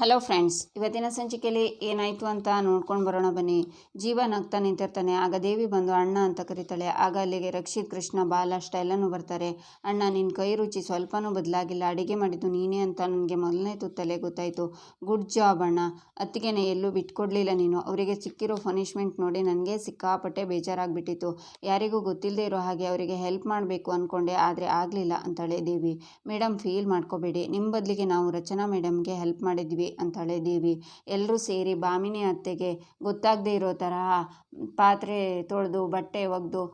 Hello friends, ಇವತ್ತಿನ ಸಂಚಿಕೆಯಲ್ಲಿ ಏನಾಯಿತು ಅಂತ ನೋಡ್ಕೊಂಡು ಬರೋಣ ಬನ್ನಿ. ಜೀವ ನಗ್ತಾ ನಿಂತಿರ್ತಾನೆ, ಆಗ ದೇವಿ ಬಂದು ಅಣ್ಣ ಅಂತ ಕರೀತಾಳೆ. ಆಗ ಅಲ್ಲಿಗೆ ರಕ್ಷಿತ್, ಕೃಷ್ಣ, ಬಾಲ ಅಷ್ಟೆಲ್ಲನೂ ಬರ್ತಾರೆ. ಅಣ್ಣ ನಿನ್ನ ಕೈ ರುಚಿ ಸ್ವಲ್ಪನೂ ಬದಲಾಗಿಲ್ಲ. ಅಡುಗೆ ಮಾಡಿದ್ದು ನೀನೇ ಅಂತ ನನಗೆ ಮೊದಲನೇ ತುತ್ತಲೆ ಗೊತ್ತಾಯಿತು. ಗುಡ್ ಜಾಬ್ ಅಣ್ಣ. ಅತ್ತಿಗೆನೇ ಎಲ್ಲೂ ಬಿಟ್ಕೊಡ್ಲಿಲ್ಲ ನೀನು. ಅವರಿಗೆ ಸಿಕ್ಕಿರೋ ಪನಿಷ್ಮೆಂಟ್ ನೋಡಿ ನನಗೆ ಸಿಕ್ಕಾಪಟ್ಟೆ ಬೇಜಾರಾಗ್ಬಿಟ್ಟಿತ್ತು. ಯಾರಿಗೂ ಗೊತ್ತಿಲ್ಲದೆ ಇರೋ ಹಾಗೆ ಅವರಿಗೆ ಹೆಲ್ಪ್ ಮಾಡಬೇಕು ಅಂದ್ಕೊಂಡೆ ಆದರೆ ಆಗಲಿಲ್ಲ ಅಂತಾಳೆ ದೇವಿ. ಮೇಡಮ್ ಫೀಲ್ ಮಾಡ್ಕೋಬೇಡಿ. ನಿಮ್ಮ ಬದಲಿಗೆ ನಾವು ರಚನಾ ಮೇಡಮ್ಗೆ ಹೆಲ್ಪ್ ಮಾಡಿದ್ವಿ. ಅಂತಾಳೆ ದೇವಿ ಎಲ್ಲರೂ ಸೇರಿ ಬಾಮಿನಿ ಅತ್ತೆಗೆ ಗೊತ್ತಾಗದೇ ಇರೋ ತರಹ ಪಾತ್ರೆ ತೊಳೆದು ಬಟ್ಟೆ ಒಗೆದು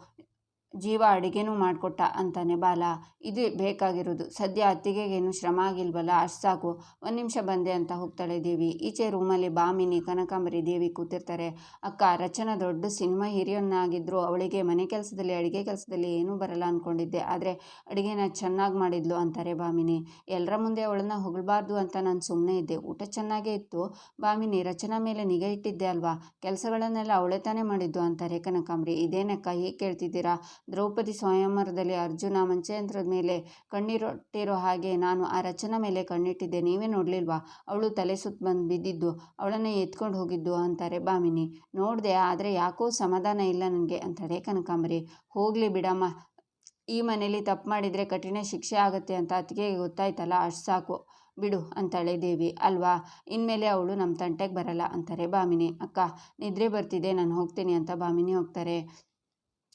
ಜೀವ ಅಡುಗೆನೂ ಮಾಡಿಕೊಟ್ಟ ಅಂತಾನೆ ಬಾಲ. ಇದು ಬೇಕಾಗಿರೋದು. ಸದ್ಯ ಅತ್ತಿಗೆಗೇನು ಶ್ರಮ ಆಗಿಲ್ವಲ್ಲ? ಅಷ್ಟು ಸಾಕು. ಒಂದು ನಿಮಿಷ ಬಂದೆ ಅಂತ ಹೋಗ್ತಾಳೆ ದೇವಿ. ಈಚೆ ರೂಮಲ್ಲಿ ಬಾಮಿನಿ, ಕನಕಾಂಬರಿ ದೇವಿ ಕೂತಿರ್ತಾರೆ. ಅಕ್ಕ, ರಚನ ದೊಡ್ಡ ಸಿನಿಮಾ ಹಿರಿಯನ್ನಾಗಿದ್ದರು ಅವಳಿಗೆ ಮನೆ ಕೆಲಸದಲ್ಲಿ, ಅಡುಗೆ ಕೆಲಸದಲ್ಲಿ ಏನೂ ಬರಲ್ಲ ಅಂದ್ಕೊಂಡಿದ್ದೆ ಆದರೆ ಅಡುಗೆನ ಚೆನ್ನಾಗಿ ಮಾಡಿದ್ಲು ಅಂತಾರೆ ಬಾಮಿನಿ. ಎಲ್ಲರ ಮುಂದೆ ಅವಳನ್ನ ಹೊಗಳಬಾರ್ದು ಅಂತ ನಾನು ಸುಮ್ಮನೆ ಇದ್ದೆ. ಊಟ ಚೆನ್ನಾಗೇ ಇತ್ತು. ಬಾಮಿನಿ, ರಚನಾ ಮೇಲೆ ನಿಗಾ ಇಟ್ಟಿದ್ದೆ ಅಲ್ವಾ? ಕೆಲಸಗಳನ್ನೆಲ್ಲ ಅವಳೇ ತಾನೇ ಮಾಡಿದ್ದು ಅಂತಾರೆ ಕನಕಾಂಬರಿ. ಇದೇನಕ್ಕ, ಹೀಗೆ ಕೇಳ್ತಿದ್ದೀರಾ? ದ್ರೌಪದಿ ಸ್ವಯಂವರದಲ್ಲಿ ಅರ್ಜುನ ಮಂಚಯಂತ್ರದ ಮೇಲೆ ಕಣ್ಣಿರೊಟ್ಟಿರೋ ಹಾಗೆ ನಾನು ಆ ರಚನಾ ಮೇಲೆ ಕಣ್ಣಿಟ್ಟಿದ್ದೆ. ನೀವೇ ನೋಡಲಿಲ್ವಾ? ಅವಳು ತಲೆ ಸುತ್ತ ಬಂದು ಬಿದ್ದಿದ್ದು, ಅವಳನ್ನೇ ಎತ್ಕೊಂಡು ಹೋಗಿದ್ದು ಅಂತಾರೆ ಬಾಮಿನಿ. ನೋಡಿದೆ, ಆದರೆ ಯಾಕೋ ಸಮಾಧಾನ ಇಲ್ಲ ನನಗೆ ಅಂತಾರೆ ಕನಕಾಂಬರಿ. ಹೋಗಲಿ ಬಿಡಮ್ಮ, ಈ ಮನೇಲಿ ತಪ್ಪು ಮಾಡಿದರೆ ಕಠಿಣ ಶಿಕ್ಷೆ ಆಗುತ್ತೆ ಅಂತ ಅತ್ತಿಗೆ ಗೊತ್ತಾಯ್ತಲ್ಲ, ಅಷ್ಟು ಸಾಕು. ಬಿಡು ಅಂತಾಳೆ ದೇವಿ. ಅಲ್ವಾ? ಇನ್ಮೇಲೆ ಅವಳು ನಮ್ಮ ತಂಟೆಗೆ ಬರಲ್ಲ ಅಂತಾರೆ ಬಾಮಿನಿ. ಅಕ್ಕ, ನಿದ್ರೆ ಬರ್ತಿದೆ, ನಾನು ಹೋಗ್ತೀನಿ ಅಂತ ಬಾಮಿನಿ ಹೋಗ್ತಾರೆ.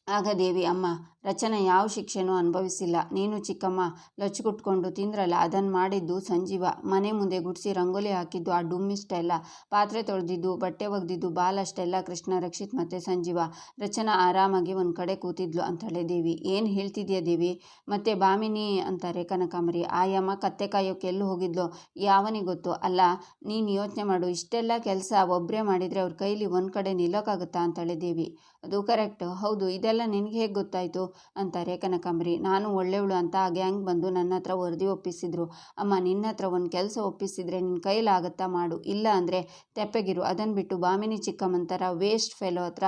ಆಗ ದೇವಿ ಅಮ್ಮ ರಚನಾ ಯಾವ ಶಿಕ್ಷೆನೂ ಅನುಭವಿಸಿಲ್ಲ. ನೀನು ಚಿಕ್ಕಮ್ಮ ಲಚ್ಚುಗುಟ್ಕೊಂಡು ತಿಂದ್ರಲ್ಲ ಅದನ್ನು ಮಾಡಿದ್ದು ಸಂಜೀವ. ಮನೆ ಮುಂದೆ ಗುಡಿಸಿ ರಂಗೋಲಿ ಹಾಕಿದ್ದು ಆ ಡುಮ್ಮಿಷ್ಟೆಲ್ಲ ಪಾತ್ರೆ ತೊಳೆದಿದ್ದು, ಬಟ್ಟೆ ಒಗೆದಿದ್ದು ಬಾಲಷ್ಟೆಲ್ಲ ಕೃಷ್ಣ, ರಕ್ಷಿತ್ ಮತ್ತು ಸಂಜೀವ. ರಚನಾ ಆರಾಮಾಗಿ ಒಂದು ಕಡೆ ಕೂತಿದ್ಲು ಅಂತಾಳೆ ದೇವಿ. ಏನು ಹೇಳ್ತಿದ್ಯಾ ದೇವಿ? ಮತ್ತೆ ಬಾಮಿನಿ ಅಂತಾರೆ ಕನಕಾಂಬರಿ. ಆಯಮ್ಮ ಕತ್ತೆ ಕಾಯೋಕೆ ಎಲ್ಲೂ ಹೋಗಿದ್ಲು? ಯಾವನಿಗೆ ಗೊತ್ತು? ಅಲ್ಲ, ನೀನು ಯೋಚನೆ ಮಾಡು, ಇಷ್ಟೆಲ್ಲ ಕೆಲಸ ಒಬ್ಬರೇ ಮಾಡಿದರೆ ಅವ್ರ ಕೈಲಿ ಒಂದು ಕಡೆ ನಿಲ್ಲೋಕ್ಕಾಗುತ್ತಾ ಅಂತಾಳೆ ದೇವಿ. ಅದು ಕರೆಕ್ಟ್ ಹೌದು, ಇದೆಲ್ಲ ನಿನಗೆ ಹೇಗೆ ಗೊತ್ತಾಯಿತು? ಅಂತಾರೆ, ಕನಕಾಂಬರಿ, ನಾನು ಒಳ್ಳೆಯವಳು ಅಂತ ಆ ಗ್ಯಾಂಗ್ ಬಂದು ನನ್ನ ಹತ್ರ ವರದಿ ಒಪ್ಪಿಸಿದ್ರು. ಅಮ್ಮ, ನಿನ್ನ ಹತ್ರ ಒಂದು ಕೆಲಸ ಒಪ್ಪಿಸಿದ್ರೆ ನಿನ್ನ ಕೈಲಾಗತ್ತಾ ಮಾಡು. ಇಲ್ಲ ಅಂದರೆ ತೆಪ್ಪಗಿರು ಅದನ್ನು ಬಿಟ್ಟು ಬಾಮಿನಿ ಚಿಕ್ಕಮ್ಮಂತರ ವೇಸ್ಟ್ ಫೆಲೋ ಹತ್ರ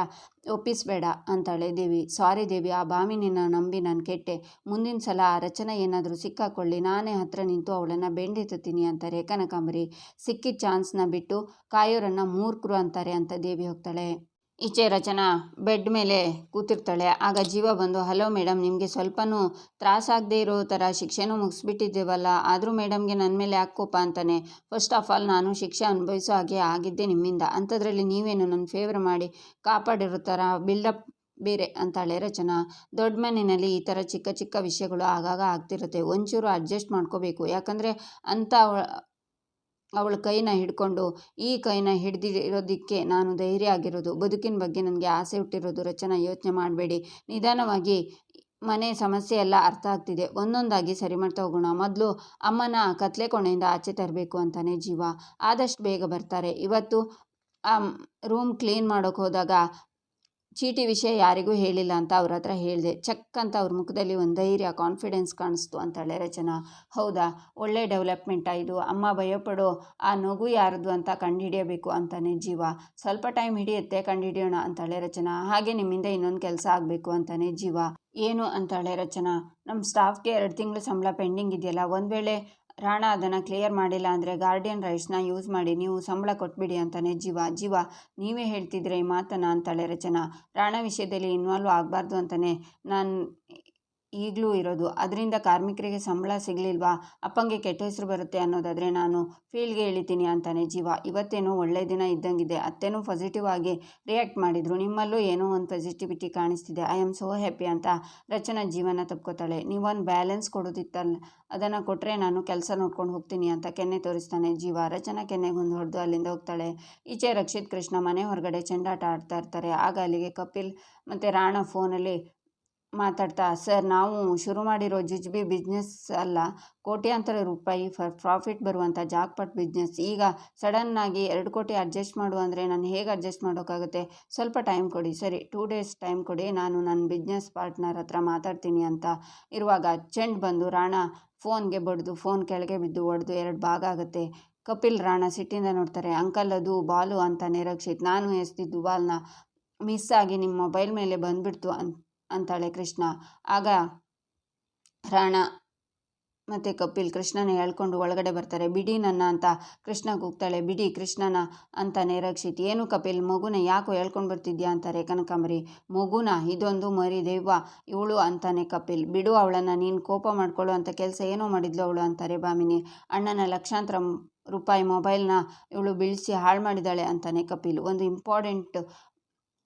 ಒಪ್ಪಿಸಬೇಡ ಅಂತಾಳೆ ದೇವಿ. ಸಾರಿ ದೇವಿ, ಆ ಬಾಮಿನಿನ ನಂಬಿ ನಾನು ಕೆಟ್ಟೆ. ಮುಂದಿನ ಸಲ ಆ ರಚನೆ ಏನಾದರೂ ಸಿಕ್ಕಾಕೊಳ್ಳಿ. ನಾನೇ ಹತ್ರ ನಿಂತು ಅವಳನ್ನು ಬೆಂಡೆತ್ತೀನಿ ಅಂತಾರೆ ಕನಕಾಂಬರಿ. ಸಿಕ್ಕಿದ ಚಾನ್ಸ್ನ ಬಿಟ್ಟು ಕಾಯೋರನ್ನು ಮೂರ್ಖರು ಅಂತಾರೆ ಅಂತ ದೇವಿ ಹೋಗ್ತಾಳೆ. ಈಚೆ ರಚನಾ ಬೆಡ್ ಮೇಲೆ ಕೂತಿರ್ತಾಳೆ. ಆಗ ಜೀವ ಬಂದು, ಹಲೋ ಮೇಡಮ್ ನಿಮಗೆ ಸ್ವಲ್ಪನೂ ತ್ರಾಸಾಗದೇ ಇರೋ ಥರ ಶಿಕ್ಷೆನೂ ಮುಗಿಸ್ಬಿಟ್ಟಿದ್ದೇವಲ್ಲ, ಆದರೂ ಮೇಡಮ್ಗೆ ನನ್ನ ಮೇಲೆ ಯಾಕೆ ಕೋಪ ಅಂತಾನೆ. ಫಸ್ಟ್ ಆಫ್ ಆಲ್ ನಾನು ಶಿಕ್ಷೆ ಅನುಭವಿಸೋ ಹಾಗೆ ಆಗಿದ್ದೆ ನಿಮ್ಮಿಂದ. ಅಂಥದ್ರಲ್ಲಿ ನೀವೇನು ನನ್ನ ಫೇವರ್ ಮಾಡಿ ಕಾಪಾಡಿರೋ ಥರ ಬಿಲ್ಡಪ್ ಬೇರೆ, ಅಂತಾಳೆ ರಚನಾ. ದೊಡ್ಡ ಮನೆಯಲ್ಲಿ ಈ ಥರ ಚಿಕ್ಕ ಚಿಕ್ಕ ವಿಷಯಗಳು ಆಗಾಗ ಆಗ್ತಿರುತ್ತೆ. ಒಂಚೂರು ಅಡ್ಜಸ್ಟ್ ಮಾಡ್ಕೋಬೇಕು. ಯಾಕಂದರೆ ಅಂಥ ಅವಳ ಕೈನ ಹಿಡ್ಕೊಂಡು, ಈ ಕೈನ ಹಿಡ್ದಿರೋದಕ್ಕೆ ನಾನು ಧೈರ್ಯ ಆಗಿರೋದು. ಬದುಕಿನ ಬಗ್ಗೆ ನನಗೆ ಆಸೆ ಹುಟ್ಟಿರೋದು. ರಚನಾ, ಯೋಚನೆ ಮಾಡಬೇಡಿ. ನಿಧಾನವಾಗಿ ಮನೆ ಸಮಸ್ಯೆ ಎಲ್ಲ ಅರ್ಥ ಆಗ್ತಿದೆ. ಒಂದೊಂದಾಗಿ ಸರಿ ಮಾಡ್ತಾ ಹೋಗೋಣ. ಮೊದಲು ಅಮ್ಮನ ಕತ್ಲೆ ಕೋಣೆಯಿಂದ ಆಚೆ ತರಬೇಕು ಅಂತಾನೆ ಜೀವ. ಆದಷ್ಟು ಬೇಗ ಬರ್ತಾರೆ. ಇವತ್ತು ರೂಮ್ ಕ್ಲೀನ್ ಮಾಡೋಕೆ ಹೋದಾಗ ಚೀಟಿ ವಿಷಯ ಯಾರಿಗೂ ಹೇಳಿಲ್ಲ ಅಂತ ಅವ್ರ ಹತ್ರ ಹೇಳಿದೆ, ಚಕ್ ಅಂತ ಅವ್ರ ಮುಖದಲ್ಲಿ ಒಂದು ಧೈರ್ಯ ಕಾನ್ಫಿಡೆನ್ಸ್ ಕಾಣಿಸ್ತು ಅಂತಾಳೆ ರಚನಾ, ಹೌದಾ? ಒಳ್ಳೆ ಡೆವಲಪ್ಮೆಂಟ್ ಇದು? ಅಮ್ಮ ಭಯಪಡೋ ಆ ನಗು ಯಾರದು ಅಂತ ಕಂಡುಹಿಡಿಯಬೇಕು ಅಂತಾನೆ ಜೀವ. ಸ್ವಲ್ಪ ಟೈಮ್ ಹಿಡಿಯುತ್ತೆ, ಕಂಡುಹಿಡಿಯೋಣ ಅಂತಾಳೆ ರಚನಾ, ಹಾಗೆ ನಿಮ್ಮಿಂದ ಇನ್ನೊಂದು ಕೆಲಸ ಆಗಬೇಕು ಅಂತಾನೆ ಜೀವ. ಏನು? ಅಂತಾಳೆ ರಚನಾ ನಮ್ಮ ಸ್ಟಾಫ್ಗೆ ಎರಡು ತಿಂಗಳು ಸಂಬಳ ಪೆಂಡಿಂಗ್ ಇದೆಯಲ್ಲ, ಒಂದು ವೇಳೆ ರಾಣ ಅದನ್ನು ಕ್ಲಿಯರ್ ಮಾಡಿಲ್ಲ ಅಂದರೆ ಗಾರ್ಡಿಯನ್ ರೈಟ್ಸ್ನ ಯೂಸ್ ಮಾಡಿ ನೀವು ಸಂಬಳ ಕೊಟ್ಬಿಡಿ ಅಂತಾನೆ ಜೀವ. ಜೀವ, ನೀವೇ ಹೇಳ್ತಿದ್ರೆ ಈ ಮಾತನ್ನು ಅಂತಾಳೆ ರಚನಾ. ರಾಣ ವಿಷಯದಲ್ಲಿ ಇನ್ವಾಲ್ವ್ ಆಗಬಾರ್ದು ಅಂತಾನೆ. ನಾನು ಈಗಲೂ ಇರೋದು. ಅದರಿಂದ ಕಾರ್ಮಿಕರಿಗೆ ಸಂಬಳ ಸಿಗಲಿಲ್ವಾ? ಅಪ್ಪಂಗೆ ಕೆಟ್ಟ ಹೆಸರು ಬರುತ್ತೆ ಅನ್ನೋದಾದರೆ ನಾನು ಫೀಲ್ಡ್ಗೆ ಇಳಿತೀನಿ ಅಂತಾನೆ ಜೀವ. ಇವತ್ತೇನೋ ಒಳ್ಳೆ ದಿನ ಇದ್ದಂಗಿದೆ. ಅತ್ತೇನೂ ಪಾಸಿಟಿವ್ ಆಗಿ ರಿಯಾಕ್ಟ್ ಮಾಡಿದರು. ನಿಮ್ಮಲ್ಲೂ ಏನೋ ಒಂದು ಪಾಸಿಟಿವಿಟಿ ಕಾಣಿಸ್ತಿದೆ. ಐ ಆಮ್ ಸೋ ಹ್ಯಾಪಿ ಅಂತ ರಚನಾ ಜೀವನ ತಪ್ಕೋತಾಳೆ. ನೀವೊಂದು ಬ್ಯಾಲೆನ್ಸ್ ಕೊಡೋದಿತ್ತಲ್ಲ ಅದನ್ನು ಕೊಟ್ಟರೆ ನಾನು ಕೆಲಸ ನೋಡ್ಕೊಂಡು ಹೋಗ್ತೀನಿ ಅಂತ ಕೆನ್ನೆ ತೋರಿಸ್ತಾನೆ ಜೀವ. ರಚನಾ ಕೆನ್ನೆಗೆ ಒಂದು ಹೊಡೆದು ಅಲ್ಲಿಂದ ಹೋಗ್ತಾಳೆ. ಈಚೆ ರಕ್ಷಿತ್ ಕೃಷ್ಣ ಮನೆ ಹೊರಗಡೆ ಚೆಂಡಾಟ ಆಡ್ತಾ ಇರ್ತಾರೆ. ಆಗ ಅಲ್ಲಿಗೆ ಕಪಿಲ್ ಮತ್ತು ರಾಣ ಫೋನಲ್ಲಿ ಮಾತಾಡ್ತಾ, ಸರ್, ನಾವು ಶುರು ಮಾಡಿರೋ ಜುಜ್ಬಿ ಬಿಸ್ನೆಸ್ ಅಲ್ಲ, ಕೋಟ್ಯಾಂತರ ರೂಪಾಯಿ ಫರ್ ಪ್ರಾಫಿಟ್ ಬರುವಂಥ ಜಾಕ್ಪಾಟ್ ಬಿಸ್ನೆಸ್ ಈಗ ಸಡನ್ನಾಗಿ ಎರಡು ಕೋಟಿ ಅಡ್ಜಸ್ಟ್ ಮಾಡು ಅಂದರೆ ನಾನು ಹೇಗೆ ಅಡ್ಜಸ್ಟ್ ಮಾಡೋಕ್ಕಾಗುತ್ತೆ? ಸ್ವಲ್ಪ ಟೈಮ್ ಕೊಡಿ. ಸರಿ ಟೂ ಡೇಸ್ ಟೈಮ್ ಕೊಡಿ. ನಾನು ನನ್ನ ಬಿಸ್ನೆಸ್ ಪಾರ್ಟ್ನರ್ ಹತ್ರ ಮಾತಾಡ್ತೀನಿ ಅಂತ. ಇರುವಾಗ ಚೆಂಡ್ ಬಂದು ರಾಣ ಫೋನ್ಗೆ ಬಡಿದು, ಫೋನ್ ಕೆಳಗೆ ಬಿದ್ದು ಒಡೆದು ಎರಡು ಭಾಗ ಆಗುತ್ತೆ. ಕಪಿಲ್, ರಾಣ ಸಿಟ್ಟಿಂದ ನೋಡ್ತಾರೆ, ಅಂಕಲ್, ಅದು ಬಾಲು ಅಂತ ನಿರಕ್ಷಿತ್. ನಾನು ಎಸ್ತಿದ್ದು ಬಾಲ್ನ ಮಿಸ್ ಆಗಿ ನಿಮ್ಮ ಮೊಬೈಲ್ ಮೇಲೆ ಬಂದುಬಿಡ್ತು ಅಂತ. ಅಂತಾಳೆ ಕೃಷ್ಣ. ಆಗ ರಾಣ ಮತ್ತು ಕಪಿಲ್ ಕೃಷ್ಣನ ಹೇಳ್ಕೊಂಡು ಒಳಗಡೆ ಬರ್ತಾರೆ. ಬಿಡಿ ನನ್ನ ಅಂತ ಕೃಷ್ಣ ಕೂಗ್ತಾಳೆ. ಬಿಡಿ ಕೃಷ್ಣನ ಅಂತ ರಕ್ಷಿತ್. ಏನು ಕಪಿಲ್, ಮಗುನ ಯಾಕೋ ಹೇಳ್ಕೊಂಡು ಬರ್ತಿದ್ಯಾ ಅಂತಾರೆ ಕನಕಾಂಬರಿ. ಮಗುನ, ಇದೊಂದು ಮರಿ ದೈವ ಇವಳು ಅಂತಾನೆ ಕಪಿಲ್. ಬಿಡು ಅವಳನ್ನು, ನೀನು ಕೋಪ ಮಾಡ್ಕೊಳ್ಳೋ ಅಂತ ಕೆಲಸ ಏನೋ ಮಾಡಿದ್ಲು ಅವಳು ಅಂತಾರೆ ಭಾಮಿನಿ ಅಣ್ಣನ ಲಕ್ಷಾಂತರ ರೂಪಾಯಿ ಮೊಬೈಲ್ನ ಇವಳು ಬೀಳಿಸಿ ಹಾಳು ಮಾಡಿದಾಳೆ ಅಂತಾನೆ ಕಪಿಲ್. ಒಂದು ಇಂಪಾರ್ಟೆಂಟ್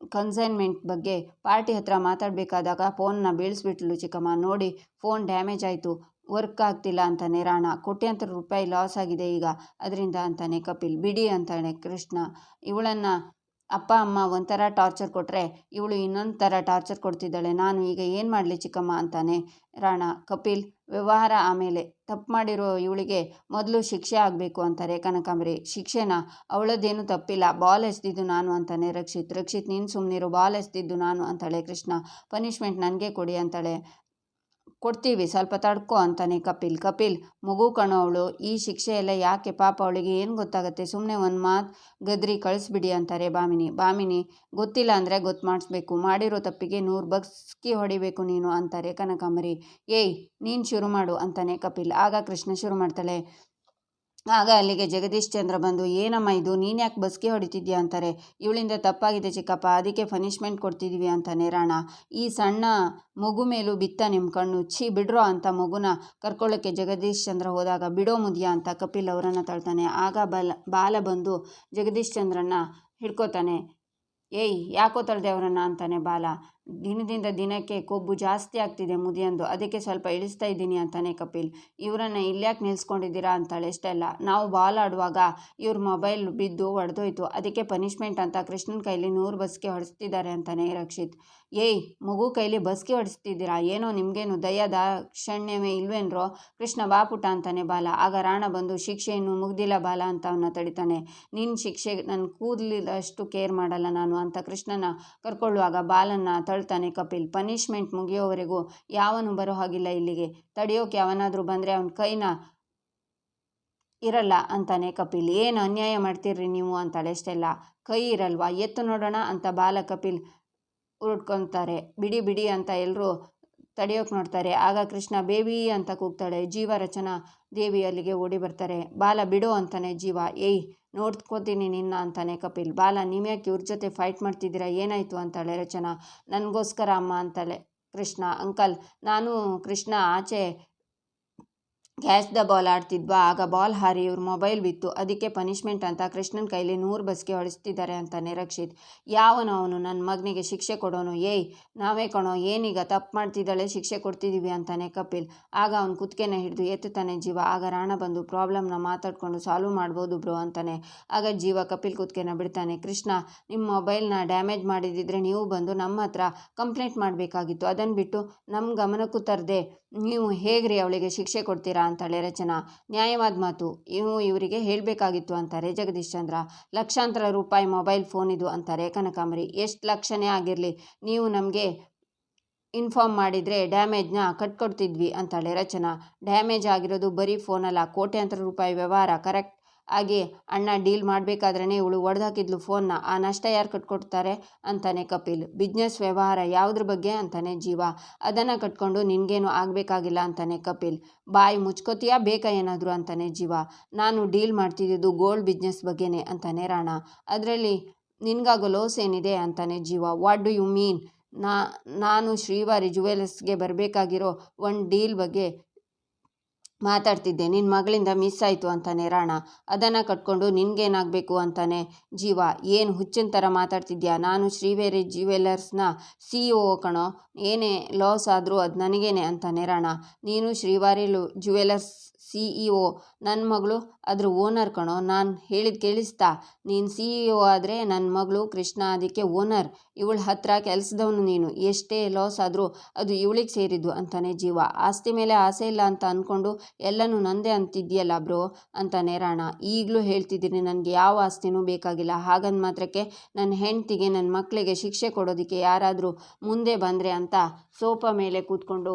ಕನ್ಸೈನ್ಮೆಂಟ್ ಬಗ್ಗೆ ಪಾರ್ಟಿ ಹತ್ರ ಮಾತಾಡಬೇಕಾದಾಗ ಫೋನ್ನ ಬೀಳಿಸ್ಬಿಟ್ಲು ಚಿಕ್ಕಮ್ಮ. ನೋಡಿ, ಫೋನ್ ಡ್ಯಾಮೇಜ್ ಆಯಿತು ವರ್ಕ್ ಆಗ್ತಿಲ್ಲ ಅಂತಾನೆ ರಾಣ. ಕೋಟ್ಯಾಂತರ ರೂಪಾಯಿ ಲಾಸ್ ಆಗಿದೆ ಈಗ. ಅದರಿಂದ ಅಂತಾನೆ ಕಪಿಲ್, ಬಿಡಿ ಅಂತಾನೆ ಕೃಷ್ಣ. ಇವಳನ್ನು ಅಪ್ಪ, ಅಮ್ಮ ಒಂಥರ ಟಾರ್ಚರ್ ಕೊಟ್ಟರೆ ಇವಳು ಇನ್ನೊಂದು ಥರ ಟಾರ್ಚರ್ ಕೊಡ್ತಿದ್ದಾಳೆ. ನಾನು ಈಗ ಏನು ಮಾಡಲಿ ಚಿಕ್ಕಮ್ಮ ಅಂತಾನೆ. ರಾಣ, ಕಪಿಲ್, ವ್ಯವಹಾರ ಆಮೇಲೆ ತಪ್ಪು ಮಾಡಿರೋ ಇವಳಿಗೆ ಮೊದಲು ಶಿಕ್ಷೆ ಆಗಬೇಕು ಅಂತಾರೆ ಕನಕಾಂಬರಿ. ಶಿಕ್ಷೆನ ಅವಳದ್ದೇನು ತಪ್ಪಿಲ್ಲ. ಬಾಲ್ ಎಸ್ದಿದ್ದು ನಾನು ಅಂತಾನೆ ರಕ್ಷಿತ್. ರಕ್ಷಿತ್, ನೀನು ಸುಮ್ಮನಿರು ಬಾಲ್ ಎಸ್ದಿದ್ದು ನಾನು ಅಂತಾಳೆ ಕೃಷ್ಣ. ಪನಿಷ್ಮೆಂಟ್ ನನಗೆ ಕೊಡಿ ಅಂತಾಳೆ. ಕೊಡ್ತೀವಿ. ಸ್ವಲ್ಪ ತಡ್ಕೊ ಅಂತಾನೆ ಕಪಿಲ್. ಕಪಿಲ್, ಮಗು ಕಣೋ ಅವಳು, ಈ ಶಿಕ್ಷೆ ಎಲ್ಲ ಯಾಕೆ ಪಾಪ ಅವಳಿಗೆ ಏನು ಗೊತ್ತಾಗುತ್ತೆ? ಸುಮ್ಮನೆ ಒಂದು ಮಾತು ಗದ್ರಿ ಕಳಿಸ್ಬಿಡಿ ಅಂತಾರೆ ಭಾಮಿನಿ ಭಾಮಿನಿ ಗೊತ್ತಿಲ್ಲ ಅಂದರೆ ಗೊತ್ತು ಮಾಡಿಸ್ಬೇಕು. ಮಾಡಿರೋ ತಪ್ಪಿಗೆ ನೂರು ಬಗ್ಸ್ಕಿ ಹೊಡಿಬೇಕು ನೀನು ಅಂತಾರೆ ಕನಕಾಂಬರಿ. ಏಯ್, ನೀನು ಶುರು ಮಾಡು ಅಂತಾನೆ ಕಪಿಲ್. ಆಗ ಕೃಷ್ಣ ಶುರು ಮಾಡ್ತಾಳೆ. ಆಗ ಅಲ್ಲಿಗೆ ಜಗದೀಶ್ ಚಂದ್ರ ಬಂದು, ಏನಮ್ಮ ಇದು? ನೀನು ಯಾಕೆ ಬಸ್ಗೆ ಹೊಡಿತಿದ್ಯಾ? ಅಂತಾರೆ. ಇವಳಿಂದ ತಪ್ಪಾಗಿದೆ ಚಿಕ್ಕಪ್ಪ, ಅದಕ್ಕೆ ಪನಿಷ್ಮೆಂಟ್ ಕೊಡ್ತಿದ್ದೀವಿ ಅಂತ ನೇರಾಣ ಈ ಸಣ್ಣ ಮಗು ಮೇಲೂ ಬಿತ್ತ ನಿಮ್ಮ ಕಣ್ಣು. ಛೀ, ಬಿಡ್ರೋ ಅಂತ ಮಗುನ ಕರ್ಕೊಳ್ಳೋಕ್ಕೆ ಜಗದೀಶ್ ಚಂದ್ರ ಹೋದಾಗ, ಬಿಡೋ ಮುದಿಯಾ ಅಂತ ಕಪಿಲ್ ಅವರನ್ನು ತಳ್ತಾನೆ. ಆಗ ಬಲ, ಬಾಲ ಬಂದು ಜಗದೀಶ್ ಚಂದ್ರನ್ನ ಹಿಡ್ಕೋತಾನೆ. ಏಯ್, ಯಾಕೋ ತಳ್ದೆ ಅವರನ್ನ? ಅಂತಾನೆ ಬಾಲ. ದಿನದಿಂದ ದಿನಕ್ಕೆ ಕೊಬ್ಬು ಜಾಸ್ತಿ ಆಗ್ತಿದೆ ಮುದಿಯಂದು. ಅದಕ್ಕೆ ಸ್ವಲ್ಪ ಇಳಿಸ್ತಾ ಇದ್ದೀನಿ ಅಂತಾನೆ ಕಪಿಲ್. ಇವರನ್ನು ಇಲ್ಯಾಕೆ ನಿಲ್ಸ್ಕೊಂಡಿದ್ದೀರಾ ಅಂತಾಳೆ ಇಷ್ಟೆಲ್ಲ ನಾವು ಬಾಲ್ ಆಡುವಾಗ ಇವ್ರ ಮೊಬೈಲ್ ಬಿದ್ದು ಒಡೆದೋಯ್ತು. ಅದಕ್ಕೆ ಪನಿಷ್ಮೆಂಟ್ ಅಂತ ಕೃಷ್ಣನ ಕೈಲಿ ನೂರು ಬಸ್ಗೆ ಹೊಡೆಸ್ತಿದ್ದಾರೆ ಅಂತಾನೆ ರಕ್ಷಿತ್. ಏಯ್, ಮಗು ಕೈಲಿ ಬಸ್ಗೆ ಹೊಡೆಸ್ತಿದ್ದೀರಾ? ಏನೋ ನಿಮಗೇನು ದಯ ದಾಕ್ಷಣ್ಯವೇ ಇಲ್ವೇನ್ರೋ? ಕೃಷ್ಣ ಬಾಪುಟ ಅಂತಾನೆ ಬಾಲ. ಆಗ ರಾಣ ಬಂದು ಶಿಕ್ಷೆಯನ್ನು ಮುಗ್ದಿಲ್ಲ ಬಾಲ ಅಂತ ಅವನ್ನ ತಡಿತಾನೆ. ನಿನ್ನ ಶಿಕ್ಷೆ ನನ್ನ ಕೂದಲಿದಷ್ಟು ಕೇರ್ ಮಾಡಲ್ಲ ನಾನು ಅಂತ ಕೃಷ್ಣನ ಕರ್ಕೊಳ್ಳುವಾಗ ಬಾಲನ್ನ ತಳ್ತಾನೆ ಕಪಿಲ್. ಪನಿಷ್ಮೆಂಟ್ ಮುಗಿಯೋವರೆಗೂ ಯಾವನು ಬರೋ ಹಾಗಿಲ್ಲ ಇಲ್ಲಿಗೆ. ತಡೆಯೋಕೆ ಅವನಾದರೂ ಬಂದರೆ ಅವನ ಕೈನ ಇರಲ್ಲ, ಅಂತಾನೆ ಕಪಿಲ್. ಏನು ಅನ್ಯಾಯ ಮಾಡ್ತೀರಿ ನೀವು? ಅಂತಾಳೆ ಅಷ್ಟೆಲ್ಲ ಕೈ ಇರಲ್ವಾ? ಎತ್ತು ನೋಡೋಣ, ಅಂತ ಬಾಲ ಕಪಿಲ್ ಉರುಟ್ಕೊತಾರೆ. ಬಿಡಿ ಬಿಡಿ, ಅಂತ ಎಲ್ಲರೂ ತಡೆಯೋಕೆ ನೋಡ್ತಾರೆ. ಆಗ ಕೃಷ್ಣ ಬೇಬಿ ಅಂತ ಕೂಗ್ತಾಳೆ. ಜೀವ ರಚನಾ ದೇವಿ ಅಲ್ಲಿಗೆ ಓಡಿ ಬರ್ತಾರೆ. ಬಾಲ ಬಿಡು ಅಂತಾನೆ ಜೀವ. ಏಯ್, ನೋಡ್ಕೋತೀನಿ ನಿನ್ನ ಅಂತಾನೆ ಕಪಿಲ್. ಬಾಲ ನೀವ್ಯಾಕೆ ಇವ್ರ ಜೊತೆ ಫೈಟ್ ಮಾಡ್ತಿದ್ದೀರಾ? ಏನಾಯಿತು ಅಂತಾಳೆ ರಚನಾ. ನನಗೋಸ್ಕರ ಅಮ್ಮ ಅಂತಾಳೆ ಕೃಷ್ಣ. ಅಂಕಲ್, ನಾನು ಕೃಷ್ಣ ಆಚೆ ಕ್ಯಾಚ್ ದ ಬಾಲ್ ಆಡ್ತಿದ್ವಾ? ಆಗ ಬಾಲ್ ಹಾರಿ, ಇವ್ರ ಮೊಬೈಲ್ ಬಿತ್ತು. ಅದಕ್ಕೆ ಪನಿಷ್ಮೆಂಟ್ ಅಂತ ಕೃಷ್ಣನ ಕೈಲಿ ನೂರು ಬಸ್ಗೆ ಹೊಡೆಸ್ತಿದ್ದಾರೆ ಅಂತ ರಕ್ಷಿತ್. ಯಾವನು ಅವನು? ನನ್ನ ಮಗನಿಗೆ ಶಿಕ್ಷೆ ಕೊಡೋನು. ಏಯ್, ನಾವೇ ಕಣೋ, ಏನೀಗ ತಪ್ಪು ಮಾಡ್ತಿದ್ದಾಳೆ, ಶಿಕ್ಷೆ ಕೊಡ್ತಿದ್ದೀವಿ ಅಂತಾನೆ ಕಪಿಲ್. ಆಗ ಅವನು ಕುತ್ಕೆನ ಹಿಡಿದು ಎತ್ತುತ್ತಾನೆ ಜೀವ. ಆಗ ರಾಣ ಬಂದು ಪ್ರಾಬ್ಲಮ್ನ ಮಾತಾಡ್ಕೊಂಡು ಸಾಲ್ವ್ ಮಾಡ್ಬೋದು ಬ್ರೋ ಅಂತಾನೆ. ಆಗ ಜೀವ ಕಪಿಲ್ ಕುತ್ಕೆನ ಬಿಡ್ತಾನೆ. ಕೃಷ್ಣ ನಿಮ್ಮ ಮೊಬೈಲ್ನ ಡ್ಯಾಮೇಜ್ ಮಾಡಿದಿದ್ರೆ ನೀವು ಬಂದು ನಮ್ಮ ಹತ್ರ ಕಂಪ್ಲೇಂಟ್ ಮಾಡಬೇಕಾಗಿತ್ತು. ಅದನ್ನು ಬಿಟ್ಟು ನಮ್ಮ ಗಮನಕ್ಕೂ ತರದೆ. ನೀವು ಹೇಗ್ರಿ ಅವಳಿಗೆ ಶಿಕ್ಷೆ ಕೊಡ್ತೀರಾ ಅಂತಾಳೆ ರಚನಾ ನ್ಯಾಯವಾದ ಮಾತು. ಇವು ಇವರಿಗೆ ಹೇಳಬೇಕಾಗಿತ್ತು ಅಂತಾರೆ ಜಗದೀಶ್ ಚಂದ್ರ. ಲಕ್ಷಾಂತರ ರೂಪಾಯಿ ಮೊಬೈಲ್ ಫೋನ್ ಇದು ಅಂತಾರೆ ಕನಕಾಂಬರಿ. ಎಷ್ಟು ಲಕ್ಷನೇ ಆಗಿರಲಿ. ನೀವು ನಮಗೆ ಇನ್ಫಾರ್ಮ್ ಮಾಡಿದರೆ ಡ್ಯಾಮೇಜ್ನ ಕಟ್ಕೊಡ್ತಿದ್ವಿ ಅಂತಾಳೆ ರಚನಾ ಡ್ಯಾಮೇಜ್ ಆಗಿರೋದು ಬರೀ ಫೋನಲ್ಲ. ಕೋಟ್ಯಾಂತರ ರೂಪಾಯಿ ವ್ಯವಹಾರ. ಕರೆಕ್ಟ್ ಆಗಿ ಅಣ್ಣ ಡೀಲ್ ಮಾಡಬೇಕಾದ್ರೇ ಇವಳು ಒಡೆದಾಕಿದ್ಲು ಫೋನ್ನ. ಆ ನಷ್ಟ ಯಾರು ಕಟ್ಕೊಡ್ತಾರೆ? ಅಂತಾನೆ ಕಪಿಲ್. ಬಿಸ್ನೆಸ್ ವ್ಯವಹಾರ ಯಾವುದ್ರ ಬಗ್ಗೆ? ಅಂತಾನೆ ಜೀವ. ಅದನ್ನು ಕಟ್ಕೊಂಡು ನಿನಗೇನು ಆಗಬೇಕಾಗಿಲ್ಲ? ಅಂತಾನೆ ಕಪಿಲ್. ಬಾಯಿ ಮುಚ್ಕೋತೀಯಾ? ಬೇಕಾ ಏನಾದರೂ? ಅಂತಾನೆ ಜೀವ. ನಾನು ಡೀಲ್ ಮಾಡ್ತಿದ್ದು ಗೋಲ್ಡ್ ಬಿಸ್ನೆಸ್ ಬಗ್ಗೆನೇ, ಅಂತಾನೆ ರಾಣ. ಅದರಲ್ಲಿ ನಿನಗಾಗೋ ಲೋಸ್ ಏನಿದೆ? ಅಂತಾನೆ ಜೀವ. What do you mean? ನಾ, ನಾನು ಶ್ರೀವಾರಿ ಜುವೆಲರ್ಸ್ಗೆ ಬರಬೇಕಾಗಿರೋ ಒಂದು ಡೀಲ್ ಬಗ್ಗೆ ಮಾತಾಡ್ತಿದ್ದೆ. ನಿನ್ನ ಮಗಳಿಂದ ಮಿಸ್ ಆಯಿತು ಅಂತಾನೆ ರಾಣ. ಅದನ್ನು ಕಟ್ಕೊಂಡು ನಿನಗೇನಾಗಬೇಕು ಅಂತಾನೆ ಜೀವ. ಏನು ಹುಚ್ಚಿನ ಥರ ಮಾತಾಡ್ತಿದ್ಯಾ? ನಾನು ಶ್ರೀವೇರಿ ಜ್ಯುವೆಲ್ಲರ್ಸ್ನ ಸಿ ಇ ಓ ಕಣೋ. ಏನೇ ಲಾಸ್ ಆದರೂ ಅದು ನನಗೇನೆ ಅಂತಾನೆ ರಾಣ. ನೀನು ಶ್ರೀವಾರಿ ಲು, ಜ್ಯುವೆಲರ್ಸ್ ಸಿ ನನ್ನ ಮಗಳು, ಅದ್ರ ಓನರ್ ಕಣೋ, ನಾನು ಹೇಳಿದ ಕೇಳಿಸ್ತಾ? ನೀನು ಸಿ ಇ ಆದರೆ ನನ್ನ ಮಗಳು ಕೃಷ್ಣ ಅದಕ್ಕೆ ಓನರ್. ಇವಳ ಹತ್ರ ಕೆಲಸದವನು ನೀನು. ಎಷ್ಟೇ ಲಾಸ್ ಆದರೂ ಅದು ಇವಳಿಗೆ ಸೇರಿದ್ದು ಅಂತಾನೆ ಜೀವ. ಆಸ್ತಿ ಮೇಲೆ ಆಸೆ ಇಲ್ಲ ಅಂತ ಅಂದ್ಕೊಂಡು ಎಲ್ಲನೂ ನಂದೇ ಅಂತಿದ್ಯಲ್ಲ ಬ್ರೋ? ಅಂತಾನೆ ರಾಣ. ಈಗಲೂ ಹೇಳ್ತಿದ್ದೀನಿ ನನಗೆ ಯಾವ ಆಸ್ತಿನೂ ಬೇಕಾಗಿಲ್ಲ. ಹಾಗಂದ ಮಾತ್ರಕ್ಕೆ ನನ್ನ ಹೆಂಡ್ತಿಗೆ ನನ್ನ ಮಕ್ಕಳಿಗೆ ಶಿಕ್ಷೆ ಕೊಡೋದಕ್ಕೆ ಯಾರಾದರೂ ಮುಂದೆ ಬಂದರೆ ಅಂತ ಸೋಫಾ ಮೇಲೆ ಕೂತ್ಕೊಂಡು,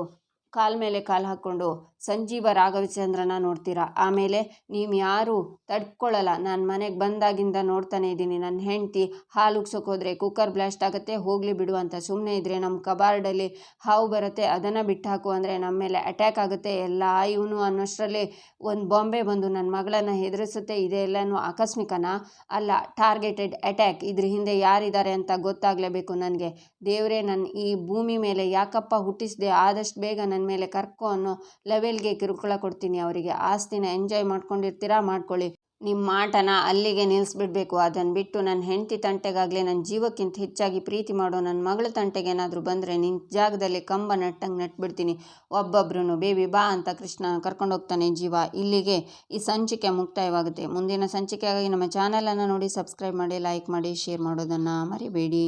ಕಾಲ ಮೇಲೆ ಕಾಲು ಹಾಕ್ಕೊಂಡು ಸಂಜೀವ ರಾಘವಚಂದ್ರನ ನೋಡ್ತೀರಾ? ಆಮೇಲೆ ನೀವು ಯಾರು ತಡ್ಕೊಳ್ಳಲ್ಲ ನಾನು ಮನೆಗೆ ಬಂದಾಗಿಂದ ನೋಡ್ತಾನೆ ಇದ್ದೀನಿ. ನನ್ನ ಹೆಂಡತಿ ಹಾಲು ಉಗ್ಸೋಕೋದ್ರೆ ಕುಕ್ಕರ್ ಬ್ಲಾಸ್ಟ್ ಆಗುತ್ತೆ, ಹೋಗಲಿ ಬಿಡು ಅಂತ ಸುಮ್ಮನೆ ಇದ್ದರೆ ನಮ್ಮ ಕಬಾರ್ಡಲ್ಲಿ ಹಾವು ಬರುತ್ತೆ, ಅದನ್ನು ಬಿಟ್ಟು ಹಾಕು ಅಂದರೆ ನಮ್ಮ ಮೇಲೆ ಅಟ್ಯಾಕ್ ಆಗುತ್ತೆ. ಎಲ್ಲ ಇವನು ಅನ್ನೋಷ್ಟರಲ್ಲಿ ಒಂದು ಬಾಂಬೆ ಬಂದು ನನ್ನ ಮಗಳನ್ನು ಹೆದರಿಸುತ್ತೆ. ಇದೆಲ್ಲನೂ ಆಕಸ್ಮಿಕನ? ಅಲ್ಲ, ಟಾರ್ಗೆಟೆಡ್ ಅಟ್ಯಾಕ್. ಇದ್ರ ಹಿಂದೆ ಯಾರಿದ್ದಾರೆ ಅಂತ ಗೊತ್ತಾಗಲೇಬೇಕು ನನಗೆ. ದೇವರೇ ನನ್ನ ಈ ಭೂಮಿ ಮೇಲೆ ಯಾಕಪ್ಪ ಹುಟ್ಟಿಸಿದೆ? ಆದಷ್ಟು ಬೇಗ ನನ್ನ ಮೇಲೆ ಕರ್ಕೊ ಅನ್ನೋ ಲೆವೆಲ್ಗೆ ಕಿರುಕುಳ ಕೊಡ್ತೀನಿ ಅವರಿಗೆ. ಆಸ್ತಿನ ಎಂಜಾಯ್ ಮಾಡ್ಕೊಂಡಿರ್ತೀರಾ ಮಾಡ್ಕೊಳ್ಳಿ. ನಿಮ್ಮ ಮಾಟನ ಅಲ್ಲಿಗೆ ನಿಲ್ಲಿಸ್ಬಿಡ್ಬೇಕು ಅದನ್ನು ಬಿಟ್ಟು ನನ್ನ ಹೆಂಡತಿ ತಂಟೆಗಾಗಲಿ ನನ್ನ ಜೀವಕ್ಕಿಂತ ಹೆಚ್ಚಾಗಿ ಪ್ರೀತಿ ಮಾಡೋ ನನ್ನ ಮಗಳ ತಂಟೆಗೆ ಏನಾದರೂ ಬಂದರೆ ನಿನ್ನ ಜಾಗದಲ್ಲಿ ಕಂಬ ನಟ್ಟಂಗೆ ನಟ್ಬಿಡ್ತೀನಿ. ಒಬ್ಬೊಬ್ರು ಬೇಬಿ, ಬಾ ಅಂತ ಕೃಷ್ಣ ಕರ್ಕೊಂಡು ಹೋಗ್ತಾನೆ ಜೀವ. ಇಲ್ಲಿಗೆ ಈ ಸಂಚಿಕೆ ಮುಕ್ತಾಯವಾಗುತ್ತೆ. ಮುಂದಿನ ಸಂಚಿಕೆಗಾಗಿ ನಮ್ಮ ಚಾನಲನ್ನು ನೋಡಿ, ಸಬ್ಸ್ಕ್ರೈಬ್ ಮಾಡಿ, ಲೈಕ್ ಮಾಡಿ, ಶೇರ್ ಮಾಡೋದನ್ನು ಮರಿಬೇಡಿ.